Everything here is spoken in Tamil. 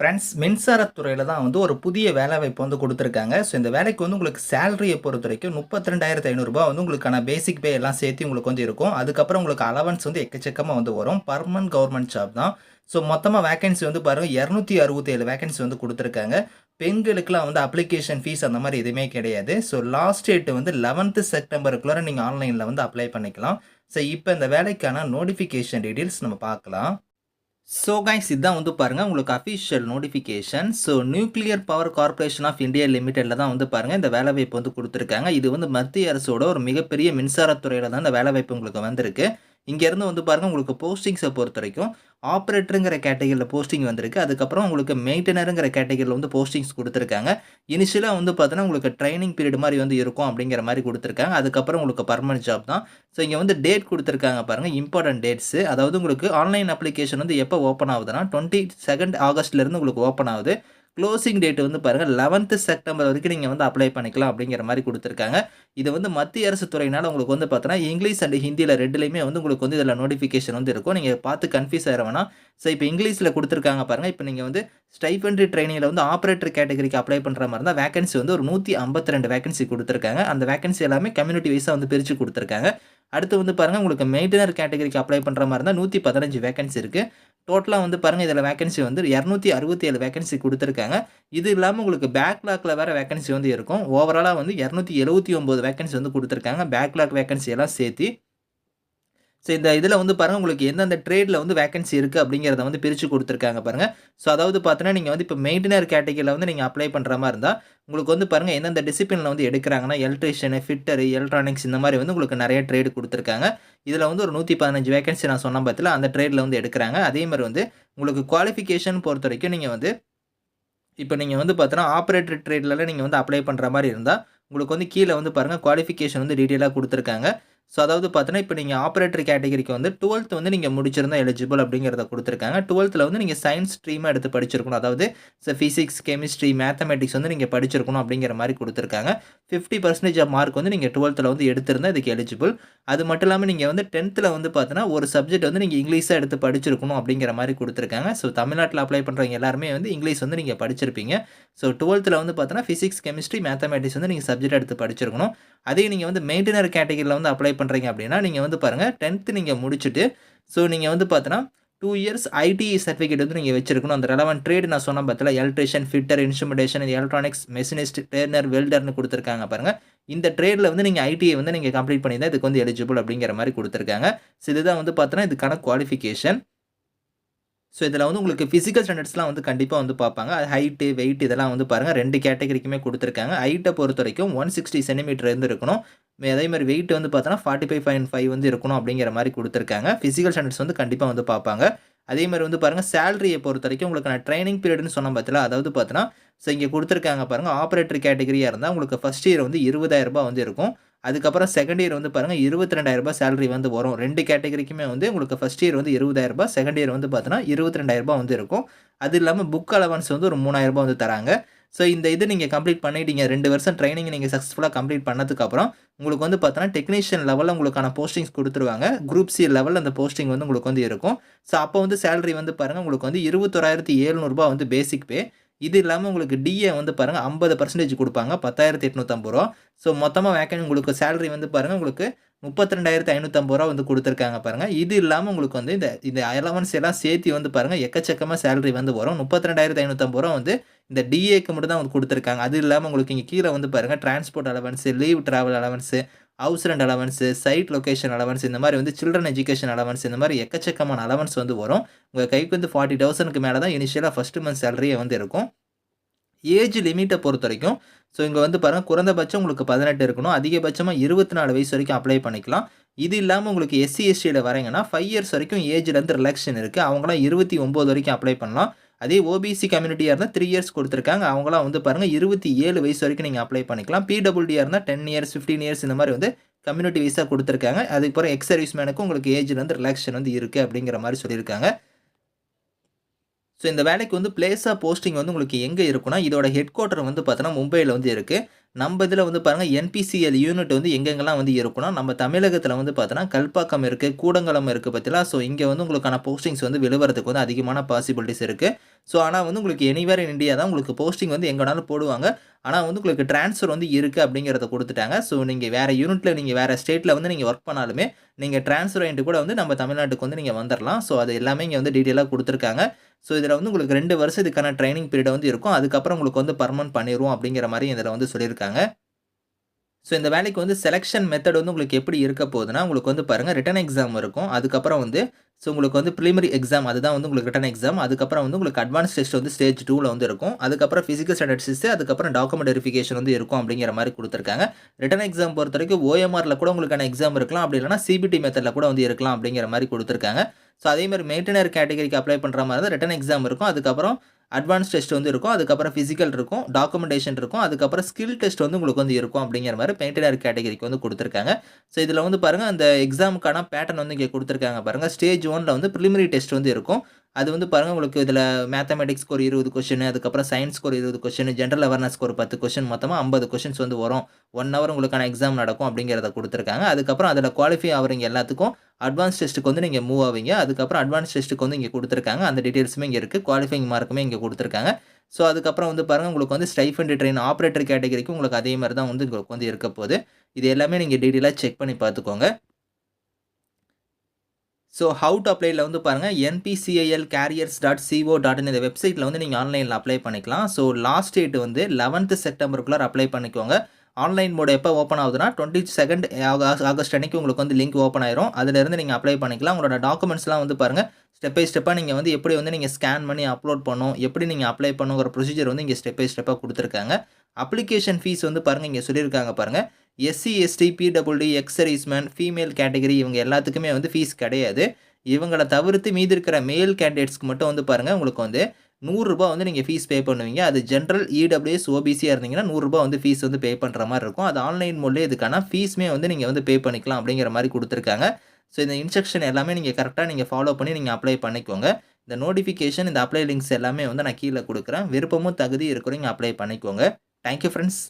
ஃப்ரெண்ட்ஸ் மின்சாரத்துறையில் தான் வந்து ஒரு புதிய வேலைவாய்ப்பு வந்து கொடுத்துருக்காங்க. ஸோ இந்த வேலைக்கு வந்து உங்களுக்கு சேலரியை பொறுத்த வரைக்கும் முப்பத்தி ரெண்டாயிரத்து ஐநூறுரூபா வந்து உங்களுக்கான பேசிக் பே எல்லாம் சேர்த்து உங்களுக்கு வந்து இருக்கும். அதுக்கப்புறம் உங்களுக்கு அலவன்ஸ் வந்து எக்கச்சக்கமாக வந்து வரும். பர்மனன்ட் கவர்மெண்ட் ஜாப் தான். ஸோ மொத்தமாக வேகன்சி வந்து பாருங்கள் இரநூத்தி அறுபத்தேழு வேகன்சி வந்து கொடுத்துருக்காங்க. பெண்களுக்குலாம் வந்து அப்ளிகேஷன் ஃபீஸ் அந்த மாதிரி எதுவுமே கிடையாது. ஸோ லாஸ்ட் டேட் வந்து லெவன்த்து செப்டம்பருக்குள்ளே நீங்கள் ஆன்லைனில் வந்து அப்ளை பண்ணிக்கலாம். ஸோ இப்போ இந்த வேலைக்கான நோட்டிஃபிகேஷன் டீட்டெயில்ஸ் நம்ம பார்க்கலாம். ஸோ கைஸ் இதுதான் வந்து பாருங்கள் உங்களுக்கு official notification so nuclear power corporation of India லிமிடெடில் தான் வந்து பாருங்கள் இந்த வேலைவாய்ப்பு வந்து கொடுத்துருக்காங்க. இது வந்து மத்திய அரசோட ஒரு மிகப்பெரிய மின்சாரத்துறையில் தான் இந்த வேலைவாய்ப்பு உங்களுக்கு வந்திருக்கு. இங்கேருந்து வந்து பாருங்கள் உங்களுக்கு போஸ்டிங்ஸை பொறுத்த வரைக்கும் ஆப்ரேட்டருங்கிற கேட்டகரியில் போஸ்டிங் வந்திருக்கு. அதுக்கப்புறம் உங்களுக்கு மெயின்டெனருங்கிற கேட்டகரியில் வந்து போஸ்டிங்ஸ் கொடுத்துருக்காங்க. இனிஷியலாக வந்து பார்த்தீங்கன்னா உங்களுக்கு ட்ரைனிங் பீரியட் மாதிரி வந்து இருக்கும் அப்படிங்கிற மாதிரி கொடுத்துருக்காங்க. அதுக்கப்புறம் உங்களுக்கு பர்மனன்ட் ஜாப் தான். ஸோ இங்கே வந்து டேட் கொடுத்துருக்காங்க பாருங்கள் இம்பார்ட்டன்ட் டேட்ஸு அதாவது உங்களுக்கு ஆன்லைன் அப்ளிகேஷன் வந்து எப்போ ஓப்பன் ஆகுதுன்னா டுவெண்ட்டி செகண்ட் ஆகஸ்ட்லேருந்து உங்களுக்கு ஓப்பன் ஆகுது. க்ளோசிங் டேட் வந்து பாருங்கள் லெவன்த்து செப்டம்பர் வரைக்கும் நீங்கள் வந்து அப்ளை பண்ணிக்கலாம் அப்படிங்கிற மாதிரி கொடுத்துருக்காங்க. இது வந்து மத்திய அரசு துறையினால் உங்களுக்கு வந்து பார்த்தோன்னா இங்கிலீஷ் அண்ட் ஹிந்தியில் ரெண்டுலேயுமே வந்து உங்களுக்கு வந்து இதில் நோட்டிஃபிகேஷன் வந்து இருக்கும். நீங்கள் பார்த்து கன்ஃபியூஸ் ஆகிற வேணாம். ஸோ இப்போ இங்கிலீஷில் கொடுத்துருக்காங்க பாருங்கள் இப்போ நீங்கள் வந்து ஸ்டைஃபண்ட்ரி ட்ரைனிங்கில் வந்து ஆப்ரேட்டர் கேட்டகரிக்கு அப்ளை பண்ணுற மாதிரி இருந்தால் வேகன்சி வந்து ஒரு நூற்றி ஐம்பத்தி ரெண்டு வேகன்சி கொடுத்துருக்காங்க. அந்த வேகன்சி எல்லாமே கம்யூனிட்டி வைஸாக வந்து பிரித்து கொடுத்துருக்காங்க. அடுத்து வந்து பாருங்கள் உங்களுக்கு மெயின்டனர் கேட்டகரிக்கு அப்ளை பண்ணுற மாதிரி இருந்தால் நூற்றி பதினஞ்சு வேகன்சி இருக்குது டோட்டலாக வந்து பாருங்கள் இதில் வேகன்சி வந்து இரநூத்தி அறுபத்தி ஏழு வேகன்சி கொடுத்துருக்காங்க. இது இல்லாமல் உங்களுக்கு பேக்லாக்கில் வேறு வேகன்சி வந்து இருக்கும். ஓவராலாக வந்து இரநூத்தி எழுபத்தி ஒம்பது வேகன்சி வந்து கொடுத்துருக்காங்க. பேக்லாக் வேகன்சி எல்லாம் சேர்த்து ஸோ இந்த இதில் வந்து பாருங்கள் உங்களுக்கு எந்தெந்த ட்ரேடில் வந்து வேகன்சி இருக்குது அப்படிங்கிறத வந்து பிரித்து கொடுத்துருக்காங்க பாருங்கள் ஸோ அதாவது பார்த்தோன்னா நீங்கள் வந்து இப்போ மெயின்டனர் கேட்டகரியில் வந்து நீங்கள் அப்ளை பண்ணுற மாதிரி இருந்தால் உங்களுக்கு வந்து பாருங்கள் எந்தெந்த டிசிப்ளினில் வந்து எடுக்கிறாங்கன்னா எலக்ட்ரிஷியனு ஃபிட்டரு எலக்ட்ரானிக்ஸ் இந்த மாதிரி வந்து உங்களுக்கு நிறைய ட்ரேடு கொடுத்துருக்காங்க. இதில் வந்து ஒரு நூற்றி பதினஞ்சு வேகன்சி நான் சொன்ன பற்றில அந்த ட்ரேடில் வந்து எடுக்கிறாங்க. அதே மாதிரி வந்து உங்களுக்கு குவாலிஃபிகேஷன் பொறுத்த வரைக்கும் நீங்கள் வந்து இப்போ நீங்கள் வந்து பார்த்தோன்னா ஆப்ரேட்டர் ட்ரேட்லலாம் நீங்கள் வந்து அப்ளை பண்ணுற மாதிரி இருந்தால் உங்களுக்கு வந்து கீழே வந்து பாருங்கள் குவாலிஃபிகேஷன் வந்து டீட்டெயிலாக கொடுத்துருக்காங்க. ஸோ அதாவது பார்த்தீங்கன்னா இப்போ நீங்கள் ஆப்ரேட்டர் கேட்டகரிக்கு வந்து டுவெல்த் வந்து நீங்கள் முடிச்சிருந்தா எலிஜிபிள் அப்படிங்கிறத கொடுத்துருக்காங்க. டுவெல்த்தில் வந்து நீங்கள் சயின்ஸ் ஸ்ட்ரீமாக எடுத்து படிச்சிருக்கணும். அதாவது ஸோ ஃபிசிக்ஸ் கெமிஸ்ட்ரி மேத்தமெட்டிக்ஸ் வந்து நீங்கள் படிச்சிருக்கணும் அப்படிங்கிற மாதிரி கொடுத்துருக்காங்க. ஃபிஃப்டி பர்சன்டேஜ் ஆஃப் மார்க் வந்து நீங்கள் டுவெல்த்தில் வந்து எடுத்திருந்தால் இதுக்கு எலிஜிபிள் அது மட்டும் இல்லாமல் நீங்கள் வந்து டென்த்தில் வந்து பார்த்தீங்கன்னா ஒரு சப்ஜெக்ட் வந்து நீங்கள் இங்கிலீஷாக எடுத்து படிச்சிருக்கணும் அப்படிங்கிற மாதிரி கொடுத்துருக்காங்க. ஸோ தமிழ்நாட்டில் அப்ளை பண்ணுறவங்க எல்லாருமே வந்து இங்கிலீஷ் வந்து நீங்கள் படிச்சிருப்பீங்க. ஸோ டுவெல்த்தில் வந்து பார்த்தீங்கன்னா ஃபிசிக்ஸ் கெமிஸ்ட்ரி மேத்தமெட்டிக்ஸ் வந்து நீங்கள் சப்ஜெக்ட் எடுத்து படிச்சிருக்கணும். அதே நீங்கள் வந்து மெயின்டெனர் கேட்டகரியில் வந்து அப்ளை பண்ணுறீங்க அப்படின்னா நீங்கள் வந்து பாருங்கள் டென்த்து நீங்கள் முடிச்சுட்டு ஸோ நீங்கள் வந்து பார்த்தோன்னா டூ இயர்ஸ் ஐடி சர்டிஃபிகேட் வந்து நீங்கள் வச்சிருக்கணும். அந்த ரெலவெண்ட் ட்ரேட் நான் சொன்ன பார்த்தல electrician fitter instrumentation electronics machinist turner வெல்டர்னு கொடுத்துருக்காங்க பாருங்கள் இந்த ட்ரேடில் வந்து நீங்கள் ஐடியை வந்து நீங்கள் கம்ப்ளீட் பண்ணி தான் இதுக்கு வந்து எலிஜிபிள் அப்படிங்கிற மாதிரி கொடுத்துருக்காங்க. ஸோ இதுதான் வந்து பார்த்தோன்னா இதுக்கான குவாலிஃபிகேஷன் ஸோ இதில் வந்து உங்களுக்கு ஃபிசிக்கல் ஸ்டாண்டர்ட்ஸ்லாம் வந்து கண்டிப்பாக வந்து பார்ப்பாங்க. அது ஹைட்டு வெயிட் இதெல்லாம் வந்து பாருங்கள் ரெண்டு கேட்டகரிக்குமே கொடுத்துருக்காங்க. ஹைட்டை பொறுத்த வரைக்கும் ஒன் சிக்ஸ்டி சென்டிமீட்டர் இருந்து இருக்கணும். அதே மாதிரி வெயிட் வந்து பார்த்தோன்னா ஃபார்ட்டி ஃபைவ் பாயிண்ட் ஃபைவ் வந்து இருக்கணும் அப்படிங்கிற மாதிரி கொடுத்துருக்காங்க. ஃபிசிக்கல் ஸ்டாண்டர்ட்ஸ் வந்து கண்டிப்பாக வந்து பார்ப்பாங்க. அதே மாதிரி வந்து பாருங்கள் சேலரியை பொறுத்த வரைக்கும் உங்களுக்கு நான் ட்ரைனிங் பீரியட்னு சொன்ன பார்த்தல அதாவது பார்த்தோன்னா ஸோ இங்கே கொடுத்துருக்காங்க பாருங்கள் ஆப்ரேட்டர் கேட்டகரியாக இருந்தால் உங்களுக்கு ஃபஸ்ட் இயர் வந்து இருபதாயிரரூபா வந்து இருக்கும். அதுக்கப்புறம் செகண்ட் இயர் வந்து பாருங்கள் இருபத்தி ரெண்டாயிரரூபா சேலரி வந்து வரும். ரெண்டு கேட்டகரிக்குமே வந்து உங்களுக்கு ஃபஸ்ட் இயர் வந்து இருபதாயிரரூபா செகண்ட் இயர் வந்து பார்த்தோன்னா இருபத்தி ரெண்டாயிரரூபா வந்து இருக்கும். அது இல்லாமல் புக் அலவன்ஸ் வந்து ஒரு மூணாயிரரூபா வந்து தராங்க. ஸோ இந்த இது நீங்கள் கம்ப்ளீட் பண்ணிட்டீங்க. ரெண்டு வருஷம் ட்ரைனிங் நீங்கள் சக்ஸஸ்ஃபுல்லாக கம்ப்ளீட் பண்ணதுக்கப்புறம் உங்களுக்கு வந்து பார்த்தோன்னா டெக்னீஷியன் லெவலில் உங்களுக்கான போஸ்டிங்ஸ் கொடுத்துருவாங்க. குரூப் சி லெவலில் அந்த போஸ்டிங் வந்து உங்களுக்கு வந்து இருக்கும். ஸோ அப்போ வந்து சேலரி வந்து பாருங்கள் உங்களுக்கு வந்து இருபத்தொராயிரத்தி எழுநூறுபா வந்து பேசிக் பே இது இல்லாமல் உங்களுக்கு டிஏ வந்து பாருங்கள் ஐம்பது பர்சன்டேஜ் கொடுப்பாங்க பத்தாயிரத்தி எட்நூற்றம்பது ரூபா. ஸோ மொத்தமாக வேக்கன் உங்களுக்கு சேலரி வந்து பாருங்கள் உங்களுக்கு முப்பத்தி ரெண்டாயிரத்தி ஐநூற்றம்பது ரூபா வந்து கொடுத்துருக்காங்க பாருங்கள் இது இல்லாமல் உங்களுக்கு வந்து இந்த இந்த அலவன்ஸ் எல்லாம் சேர்த்து வந்து பாருங்கள் எக்கச்சக்கமாக சேலரி வந்து வரும். முப்பத்தி ரெண்டாயிரத்தி ஐநூற்றம்பது ரூபா வந்து இந்த டிஏக்கு மட்டும் தான் வந்து கொடுத்துருக்காங்க. அது இல்லாமல் உங்களுக்கு இங்கே கீழே வந்து பாருங்கள் transport allowance leave travel allowance house rent allowance site location allowance இந்த மாதிரி வந்து சில்ட்ரன் எஜுகேஷன் அலவன்ஸ் இந்த மாதிரி எக்கச்சக்கமான அலவன்ஸ் வந்து வரும். உங்கள் கைக்கு வந்து ஃபார்ட்டி தௌசண்ட்க்கு மேலே தான் இனிஷியலாக ஃபஸ்ட்டு மந்த் சேலரியே வந்து இருக்கும். ஏஜ் லிமிட்டை பொறுத்த வரைக்கும் ஸோ இங்கே வந்து பாருங்கள் குறைந்தபட்சம் உங்களுக்கு பதினெட்டு இருக்கணும் அதிகபட்சமாக இருபத்தி நாலு வயசு வரைக்கும் அப்ளை பண்ணிக்கலாம். இது இல்லாமல் உங்களுக்கு எஸ்சி எஸ்டியில் வரீங்கன்னா ஃபைவ் இயர்ஸ் வரைக்கும் ஏஜ்லேருந்து ரிலாக்ஷன் இருக்குது அவங்களாம் இருபத்தி ஒம்பது வரைக்கும் அப்ளை பண்ணலாம். அதே ஓபிசி கம்யூனிட்டியாக இருந்தால் த்ரீ இயர்ஸ் கொடுத்துருக்காங்க. அவங்களாம் வந்து பாருங்கள் இருபத்தி ஏழு வயசு வரைக்கும் நீங்கள் அப்ளை பண்ணிக்கலாம். பிடபிள்யூடியாக இருந்தால் டென் இயர்ஸ் ஃபிஃப்டீன் இயர்ஸ் இந்த மாதிரி வந்து கம்யூனிட்டி வைஸாக கொடுத்துருக்காங்க. அதுக்கப்புறம் எக்ஸ் சர்வீஸ் மேனுக்கும் உங்களுக்கு ஏஜ்லேருந்து ரிலாக்ஷன் வந்து இருக்குது அப்படிங்கிற மாதிரி சொல்லியிருக்காங்க. ஸோ இந்த வேலைக்கு வந்து பிளேஸ் ஆஃப் போஸ்டிங் வந்து உங்களுக்கு எங்கே இருக்குன்னா இதோட ஹெட் குவார்ட்டர் வந்து பார்த்தோன்னா மும்பையில் வந்து இருக்குது நம்ம இதில் வந்து பாருங்கள் என்பிசிஎல் யூனிட் வந்து எங்கெங்கெல்லாம் வந்து இருக்குன்னா நம்ம தமிழகத்தில் வந்து பார்த்தோன்னா கல்பாக்கம் இருக்குது கூடங்குளம் இருக்குது பார்த்தீங்களா ஸோ இங்கே வந்து உங்களுக்கான போஸ்டிங்ஸ் வந்து விழுவறதுக்கு வந்து அதிகமான பாசிபிலிட்டிஸ் இருக்குது ஸோ ஆனால் வந்து உங்களுக்கு எனிவேர் இன் இந்தியா தான் உங்களுக்கு போஸ்டிங் வந்து எங்கே வேணாலும் போடுவாங்க. ஆனால் வந்து உங்களுக்கு ட்ரான்ஸ்ஃபர் வந்து இருக்குது அப்படிங்கிறத கொடுத்துட்டாங்க. ஸோ நீங்கள் வேறு யூனிட்டில் நீங்கள் வேறு ஸ்டேட்டில் வந்து நீங்கள் ஒர்க் பண்ணாலுமே நீங்கள் ட்ரான்ஸ்ஃபர் ஆகிட்டு கூட வந்து நம்ம தமிழ்நாட்டுக்கு வந்து நீங்கள் வந்துடலாம் ஸோ அது எல்லாமே இங்கே வந்து டீட்டெயிலாக கொடுத்துருக்காங்க. ஸோ இதில் வந்து உங்களுக்கு ரெண்டு வருஷம் இதுக்கான ட்ரைனிங் பீரியட் வந்து இருக்கும். அதுக்கப்புறம் உங்களுக்கு வந்து பர்மனன்ட் பண்ணிடுவோம் அப்படிங்கிற மாதிரி இதில் வந்து சொல்லியிருக்காங்க. ஸோ இந்த வேலைக்கு வந்து செலெக்ஷன் மெத்தட் வந்து உங்களுக்கு எப்படி இருக்க போகுதுன்னா உங்களுக்கு வந்து பாருங்கள் ரிட்டன் எக்ஸாம் இருக்கும். அதுக்கப்புறம் வந்து ஸோ உங்களுக்கு வந்து ப்ரிலிமரி எக்ஸாம் அதுதான் வந்து உங்களுக்கு ரிட்டன் எக்ஸாம் அதுக்கப்புறம் வந்து உங்களுக்கு அட்வான்ஸ் டெஸ்ட் வந்து ஸ்டேஜ் டூவில் வந்து இருக்கும். அதுக்கப்புறம் ஃபிசிக்கல் ஸ்டாண்டர்ட்ஸ் அதுக்கப்புறம் டாக்குமெண்ட் வெரிஃபிகேஷன் வந்து இருக்கும் அப்படிங்கிற மாதிரி கொடுத்துருக்காங்க. ரிட்டன் எக்ஸாம் பொறுத்த வரைக்கும் ஓஎம்ஆரில் கூட உங்களுக்கான எக்ஸாம் இருக்கலாம். அப்படி இல்லைனா சிபிடி மெத்தடில் கூட வந்து இருக்கலாம் அப்படிங்கிற மாதிரி கொடுத்துருக்காங்க. ஸோ அதே மாதிரி மெயின்டெனர் கேட்டகரிக்கு அப்ளை பண்ணுற மாதிரி தான் ரிட்டன் எக்ஸாம் இருக்கும். அதுக்கப்புறம் அட்வான்ஸ் டெஸ்ட் வந்து இருக்கும். அதுக்கப்புறம் ஃபிசிக்கல் இருக்கும். டாக்குமெண்டேஷன் இருக்கும். அதுக்கப்புறம் ஸ்கில் டெஸ்ட் வந்து உங்களுக்கு வந்து இருக்கும் அப்படிங்கிற மாதிரி மெயின்டெனர் கேட்டகரிக்கு வந்து கொடுத்துருக்காங்க. ஸோ இதில் வந்து பாருங்கள் அந்த எக்ஸாமுக்கான பேட்டர்ன் வந்து இங்கே கொடுத்துருக்காங்க பாருங்கள் ஸ்டேஜ் ஒனில் வந்து ப்ரிலிமினரி டெஸ்ட் வந்து இருக்கும். அது வந்து பாருங்கள் உங்களுக்கு இதில் மேத்தமெட்டிக்ஸ்க்கு ஒரு இருபது கொஷின் அதுக்கப்புறம் சயின்ஸ்க்கு ஒரு இருபது கொஷின் ஜென்ரல் அவேர்னஸ்க்கு ஒரு பத்து கொஷின் மொத்தமாக ஐம்பது கொஷின்ஸ் வந்து வரும். ஒன் ஹவர் உங்களுக்கான எக்ஸாம் நடக்கும் அப்படிங்கிறத கொடுத்துருக்காங்க. அதுக்கப்புறம் அதில் குவாலிஃபை ஆகிறீங்க எல்லாத்துக்கும் அட்வான்ஸ் டெஸ்ட்டுக்கு வந்து நீங்கள் மூவ் ஆவீங்க. அதுக்கப்புறம் அட்வான்ஸ் டெஸ்ட்டுக்கு வந்து இங்கே கொடுத்துருக்காங்க. அந்த டீட்டெயில்ஸுமே இங்கே இருக்குது குவாலிஃபைங் மார்க்குமே இங்கே கொடுத்துருக்காங்க. ஸோ அதுக்கப்புறம் வந்து பாருங்கள் உங்களுக்கு வந்து ஸ்டைஃபண்ட் ட்ரெயின் ஆப்ரேட்டர் கேட்டகரிக்கு உங்களுக்கு அதே மாதிரி தான் வந்து உங்களுக்கு வந்து இருக்க போகுது. இது எல்லாமே நீங்கள் டீட்டெயிலாக செக் பண்ணி பார்த்துக்கோங்க. ஸோ ஹவு டு அப்ளைல வந்து பாருங்கள் NPCIL careers dot CO dot இந்த வெப்சைட்டில் வந்து நீங்கள் ஆன்லைனில் அப்ளை பண்ணிக்கலாம். ஸோ லாஸ்ட் டேட் வந்து லெவன்த்து செப்டம்பருக்குள்ளே அப்ளை பண்ணிக்கோங்க. ஆன்லைன் மோட் எப்போ ஓப்பன் ஆகுதுன்னா டுவெண்ட்டி செகண்ட் ஆகஸ்ட் அன்னைக்கு உங்களுக்கு வந்து லிங்க் ஓப்பன் ஆயிரும். அதிலிருந்து நீங்கள் அப்ளை பண்ணிக்கலாம். உங்களோட டாக்குமெண்ட்ஸ்லாம் வந்து பாருங்கள் ஸ்டெப் பை ஸ்டெப்பாக நீங்கள் வந்து எப்படி வந்து நீங்கள் ஸ்கேன் பண்ணி அப்லோட் பண்ணும் எப்படி நீங்கள் அப்ளை பண்ணுங்கிற ப்ரொசீஜர் வந்து இங்கே ஸ்டெப் பை ஸ்டெப்பாக கொடுத்துருக்காங்க. அப்ளிகேஷன் ஃபீஸ் வந்து பாருங்கள் இங்கே சொல்லியிருக்காங்க பாருங்கள் SC ST PWD ex servicemen female category இவங்க எல்லாத்துக்குமே வந்து ஃபீஸ் கிடையாது. இவங்களை தவிர்த்து மீதி இருக்கிற மேல் கேண்டிடேட்ஸ்க்கு மட்டும் வந்து பாருங்கள் உங்களுக்கு வந்து நூறுரூபா வந்து நீங்கள் ஃபீஸ் பே பண்ணுவீங்க. அது ஜென்ரல் இடபிள்யூஎஸ் ஓபிசியாக இருந்தீங்கன்னா நூறுரூபா வந்து ஃபீஸ் வந்து பே பண்ணுற மாதிரி இருக்கும். அது ஆன்லைன் மூலியம் இதுக்கான ஃபீஸுமே வந்து நீங்கள் வந்து பே பண்ணிக்கலாம் அப்படிங்கிற மாதிரி கொடுத்துருக்காங்க. ஸோ இந்த இன்ஸ்ட்ரக்ஷன் எல்லாமே நீங்கள் கரெக்டாக நீங்கள் ஃபாலோ பண்ணி நீங்கள் அப்ளை பண்ணிக்கோங்க. இந்த நோட்டிஃபிகேஷன் இந்த அப்ளை லிங்க்ஸ் எல்லாமே வந்து நான் கீழே கொடுக்குறேன். விருப்பமும் தகுதி இருக்கிறவங்க அப்ளை பண்ணிக்கோங்க. Thank you friends